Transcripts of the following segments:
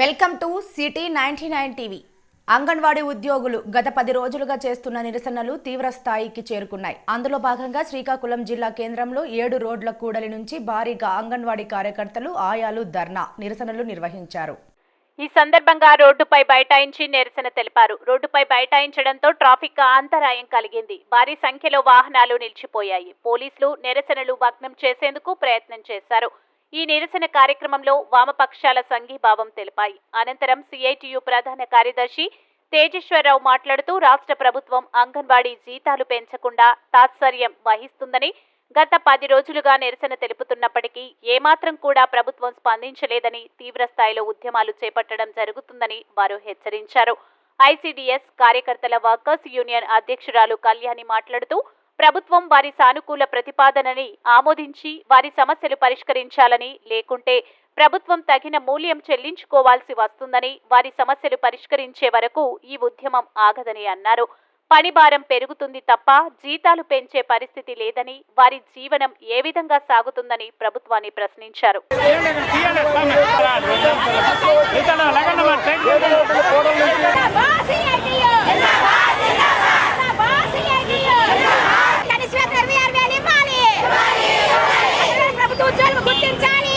Welcome to city ninety nine TV. Anganwadi ఉద్యోగులు గత పది రోజులుగా చేస్తున్న నిరసనలు తీవ్ర స్థాయికి చేరుకున్నాయి. అందులో భాగంగా శ్రీకాకుళం జిల్లా కేంద్రంలో ఏడు రోడ్ల కూడలి నుంచి భారీగా అంగన్వాడీ కార్యకర్తలు ఆయాలు ధర్నా నిరసనలు నిర్వహించారు. ఈ సందర్భంగా రోడ్డుపై బైఠాయించి నిరసన తెలిపారు. రోడ్డుపై బైఠాయించడంతో ట్రాఫిక్ అంతరాయం కలిగింది. భారీ సంఖ్యలో వాహనాలు నిలిచిపోయాయి. పోలీసులు నిరసనలు భగ్నం చేసేందుకు ప్రయత్నం చేశారు. ఈ నిరసన కార్యక్రమంలో వామపక్షాల సంఘీభావం తెలిపాయి. అనంతరం సిఐటియు ప్రధాన కార్యదర్శి తేజేశ్వరరావు మాట్లాడుతూ రాష్ట్ర ప్రభుత్వం అంగన్వాడీ జీతాలు పెంచకుండా తాత్సర్యం వహిస్తుందని గత పది రోజులుగా నిరసన తెలుపుతున్నప్పటికీ ఏమాత్రం కూడా ప్రభుత్వం స్పందించలేదని తీవ్రస్థాయిలో ఉద్యమాలు చేపట్టడం జరుగుతుందని వారు హెచ్చరించారు. ఐసీడీఎస్ కార్యకర్తల వర్కర్స్ యూనియన్ అధ్యక్షురాలు కళ్యాణి మాట్లాడుతూ ప్రభుత్వం వారి సానుకూల ప్రతిపాదనని ఆమోదించి వారి సమస్యలు పరిష్కరించాలని లేకుంటే ప్రభుత్వం తగిన మూల్యం చెల్లించుకోవాల్సి వస్తుందని వారి సమస్యలు పరిష్కరించే వరకు ఈ ఉద్యమం ఆగదని అన్నారు. పని భారం పెరుగుతుంది తప్ప జీతాలు పెంచే పరిస్థితి లేదని వారి జీవనం ఏ విధంగా సాగుతుందని ప్రభుత్వాన్ని ప్రశ్నించారు ప్రభుత్వ ఉద్యోగులు గుర్తించాలి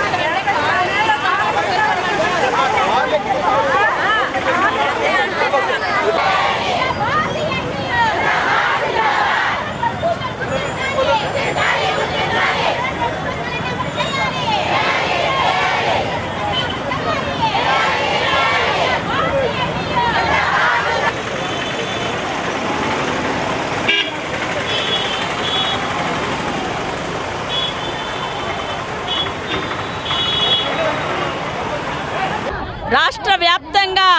వ్యాప్తంగా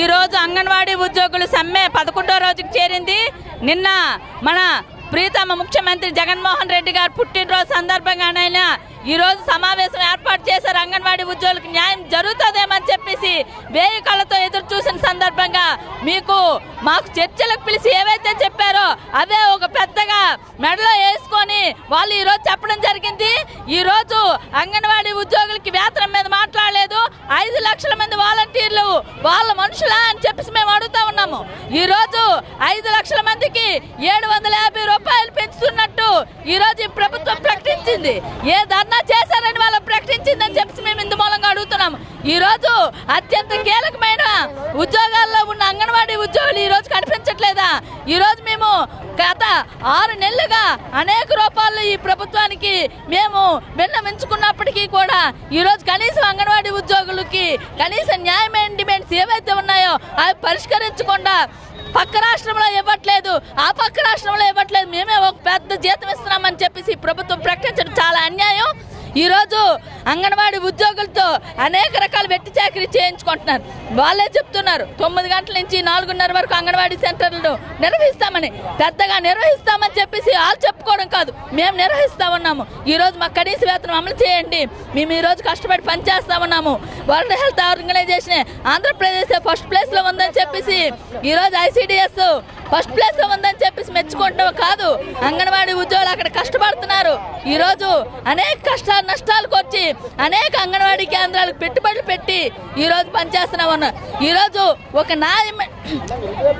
ఈరోజు అంగన్వాడీ ఉద్యోగులు సమ్మె పదకొండో రోజుకు చేరింది. నిన్న మన ప్రీతమ ముఖ్యమంత్రి జగన్మోహన్ రెడ్డి గారు పుట్టినరోజు సందర్భంగానైనా ఈరోజు సమావేశం ఏర్పాటు చేశారు. అంగన్వాడీ ఉద్యోగులకు న్యాయం జరుగుతుందేమని చెప్పేసి వేయి కళ్ళతో ఎదురు చూసిన సందర్భంగా మీకు మాకు చర్చలకు పిలిచి ఏవైతే చెప్పారో అవే ఒక పెద్దగా మెడలో వేసుకొని వాళ్ళు ఈరోజు చెప్పడం జరిగింది. ఈరోజు అంగన్వాడీ ఉద్యోగులకి వేతనం మీద మాట్లాడలేదు. ఐదు లక్షల మంది వాలంటీర్లు వాళ్ళ మనుషులా అని చెప్పేసి మేము అడుగుతా ఉన్నాము. ఈరోజు ఐదు లక్షల మందికి ఏడు వందల యాభై రూపాయలు పెంచుతున్నట్టు ఈరోజు ఈ ప్రభుత్వం ప్రకటించింది ఏ ధర్నా చేశారని వాళ్ళు ప్రకటించిందని చెప్పేసి మేము ఇందు మూలంగా అడుగుతున్నాము ఈరోజు అత్యంత కీలకమైన ఉద్యోగాల్లో ఉన్న అంగన్వాడీ ఉద్యోగులు ఈరోజు కనిపించట్లేదా? ఈరోజు మేము గత ఆరు నెలలుగా అనేక రూపాల్లో ఈ ప్రభుత్వానికి మేము విన్నవించుకున్నప్పటికీ కూడా ఈరోజు కనీసం అంగన్వాడీ ఉద్యోగులకి కనీసం న్యాయమైన డిమాండ్స్ ఏవైతే ఉన్నాయో అవి పరిష్కరించకుండా పక్క రాష్ట్రంలో ఇవ్వట్లేదు ఆ పక్క రాష్ట్రంలో ఇవ్వట్లేదు మేమే ఒక పెద్ద జీతం ఇస్తున్నామని చెప్పేసి ప్రభుత్వం ప్రకటించడం చాలా అన్యాయం. ఈరోజు అంగన్వాడీ ఉద్యోగులతో అనేక రకాల వెట్టి చాకరీ చేయించుకుంటున్నారు. వాళ్ళే చెప్తున్నారు తొమ్మిది గంటల నుంచి నాలుగున్నర వరకు అంగన్వాడీ సెంటర్లను నిర్వహిస్తామని పెద్దగా నిర్వహిస్తామని చెప్పేసి వాళ్ళు చెప్పుకోవడం కాదు మేము నిర్వహిస్తా ఉన్నాము. ఈరోజు మా కనీస వేతనం అమలు చేయండి మేము ఈరోజు కష్టపడి పనిచేస్తా ఉన్నాము. World health organization Andhra Pradesh first ప్లేస్లో ఉందని చెప్పేసి ఈరోజు ఐసీడిఎస్ ఫస్ట్ ప్లేస్ ఉందని మెచ్చుకుంటాం కాదు. అంగన్వాడీ ఉద్యోగులు అక్కడ కష్టపడుతున్నారు. ఈరోజు అనేక కష్ట నష్టాలకు వచ్చి అనేక అంగన్వాడీ కేంద్రాలకు పెట్టుబడులు పెట్టి ఈరోజు పనిచేస్తున్నా ఉన్నాం ఈరోజు ఒక న్యాయం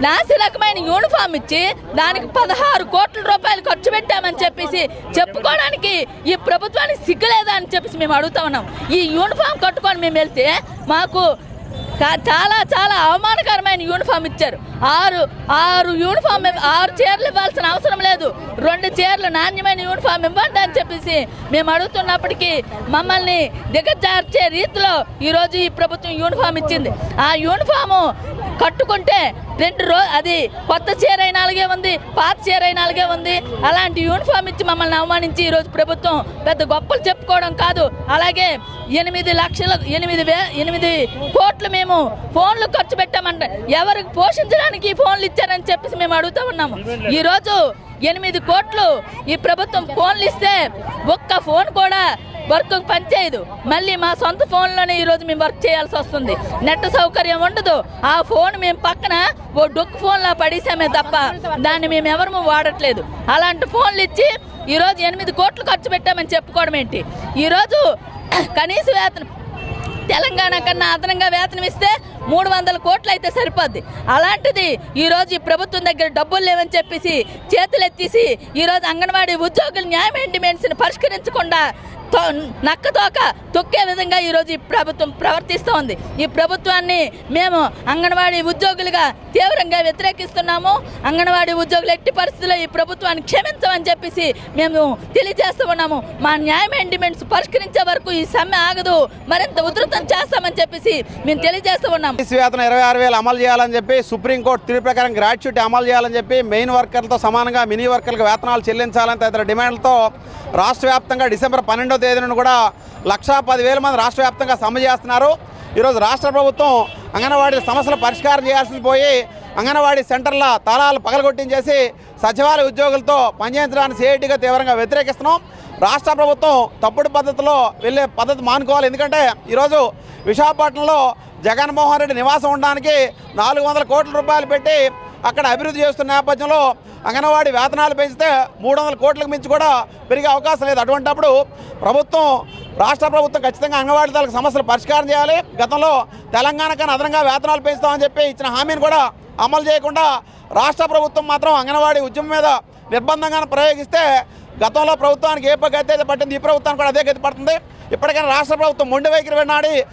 నాసి రకమైన యూనిఫామ్ ఇచ్చి దానికి పదహారు కోట్ల రూపాయలు ఖర్చు పెట్టామని చెప్పేసి చెప్పుకోవడానికి ఈ ప్రభుత్వానికి సిగ్గులేదా అని చెప్పేసి మేము అడుగుతా ఉన్నాం. ఈ యూనిఫామ్ కట్టుకొని మేము వెళ్తే మాకు చాలా చాలా అవమానకరమైన యూనిఫామ్ ఇచ్చారు. ఆరు ఆరు యూనిఫామ్ ఆరు చీరలు ఇవ్వాల్సిన అవసరం లేదు. రెండు చీరలు నాణ్యమైన యూనిఫామ్ ఇవ్వండి అని చెప్పేసి మేము అడుగుతున్నప్పటికీ మమ్మల్ని దిగజార్చే రీతిలో ఈరోజు ఈ ప్రభుత్వం యూనిఫామ్ ఇచ్చింది. ఆ యూనిఫాము కట్టుకుంటే రెండు రోజు అది కొత్త చీర అయిన అలాగే ఉంది పాత చీర అయిన అలాగే ఉంది. అలాంటి యూనిఫామ్ ఇచ్చి మమ్మల్ని అవమానించి ఈరోజు ప్రభుత్వం పెద్ద గొప్పలు చెప్పుకోవడం కాదు. అలాగే ఎనిమిది లక్షల ఎనిమిది వే ఎనిమిది కోట్లు మేము ఫోన్లు ఖర్చు పెట్టామంట ఎవరికి పోషించడానికి ఈ ఫోన్లు ఇచ్చారని చెప్పేసి మేము అడుగుతా ఉన్నాము. ఈరోజు ఎనిమిది కోట్లు ఈ ప్రభుత్వం ఫోన్లు ఇస్తే ఒక్క ఫోన్ కూడా వర్క్ పనిచేయదు. మళ్ళీ మా సొంత ఫోన్లోనే ఈరోజు మేము వర్క్ చేయాల్సి వస్తుంది. నెట్ సౌకర్యం ఉండదు. ఆ ఫోన్ మేము పక్కన ఓ డొక్కు ఫోన్లా పడేసామే తప్ప దాన్ని మేము ఎవరము వాడట్లేదు. అలాంటి ఫోన్లు ఇచ్చి ఈరోజు ఎనిమిది కోట్లు ఖర్చు పెట్టామని చెప్పుకోవడం ఏంటి? ఈరోజు కనీస వేతనం. తెలంగాణ కన్నా అదనంగా వేతనం ఇస్తే మూడు వందల కోట్లు అయితే సరిపోద్ది. అలాంటిది ఈరోజు ఈ ప్రభుత్వం దగ్గర డబ్బులు లేవని చెప్పేసి చేతులు ఎత్తేసి ఈరోజు అంగన్వాడీ ఉద్యోగుల న్యాయమైన డిమాండ్స్ని పరిష్కరించకుండా తో- నక్క తోక తొక్కే విధంగా ఈరోజు ఈ ప్రభుత్వం ప్రవర్తిస్తోంది ఈ ప్రభుత్వాన్ని మేము అంగన్వాడీ ఉద్యోగులుగా తీవ్రంగా వ్యతిరేకిస్తున్నాము. అంగన్వాడీ ఉద్యోగులు ఎట్టి పరిస్థితుల్లో ఈ ప్రభుత్వాన్ని క్షమించమని చెప్పేసి మేము తెలియజేస్తూ ఉన్నాము. మా న్యాయమైన డిమాండ్స్ పరిష్కరించే వరకు ఈ సమ్మె ఆగదు. మరింత ఉధృతం చేస్తామని చెప్పేసి మేము తెలియజేస్తూ ఉన్నాము. ఆర్టీసీ వేతన ఇరవై ఆరు వేలు అమలు చేయాలని చెప్పి సుప్రీంకోర్టు తీర్పు ప్రకారం గ్రాట్యుటీ అమలు చేయాలని చెప్పి మెయిన్ వర్కర్లతో సమానంగా మినీ వర్కర్లకు వేతనాలు చెల్లించాలని తదితర డిమాండ్లతో రాష్ట్ర వ్యాప్తంగా డిసెంబర్ పన్నెండో తేదీన కూడా లక్షా పదివేల మంది రాష్ట్ర వ్యాప్తంగా సమ్మె చేస్తున్నారు. ఈరోజు రాష్ట్ర ప్రభుత్వం అంగన్వాడీల సమస్యలు పరిష్కారం చేయాల్సింది పోయి అంగన్వాడీ సెంటర్ల తాళాలు పగలగొట్టించేసి సచివాలయ ఉద్యోగులతో పనిచేయించడానికి సిఐటిగా తీవ్రంగా వ్యతిరేకిస్తున్నాం. రాష్ట్ర ప్రభుత్వం తప్పుడు పద్ధతిలో వెళ్ళే పద్ధతి మానుకోవాలి. ఎందుకంటే ఈరోజు విశాఖపట్నంలో జగన్మోహన్ రెడ్డి నివాసం ఉండడానికి నాలుగు వందల కోట్ల రూపాయలు పెట్టి అక్కడ అభివృద్ధి చేస్తున్న నేపథ్యంలో అంగన్వాడీ వేతనాలు పెంచితే మూడు వందల కోట్లకు మించి కూడా పెరిగే అవకాశం లేదు. అటువంటప్పుడు ప్రభుత్వం రాష్ట్ర ప్రభుత్వం ఖచ్చితంగా అంగన్వాడీలకు సమస్యలు పరిష్కారం చేయాలి. గతంలో తెలంగాణ కన్నా అదనంగా వేతనాలు పెంచుతామని చెప్పి ఇచ్చిన హామీని కూడా అమలు చేయకుండా రాష్ట్ర ప్రభుత్వం మాత్రం అంగన్వాడీ ఉద్యమం మీద నిర్బంధంగా ప్రయోగిస్తే గతంలో ప్రభుత్వానికి ఏ గతి అయితే పట్టింది ఈ ప్రభుత్వానికి కూడా అదే గతి పడుతుంది. ఇప్పటికైనా రాష్ట్ర ప్రభుత్వం మొండి వైఖరి వినాడి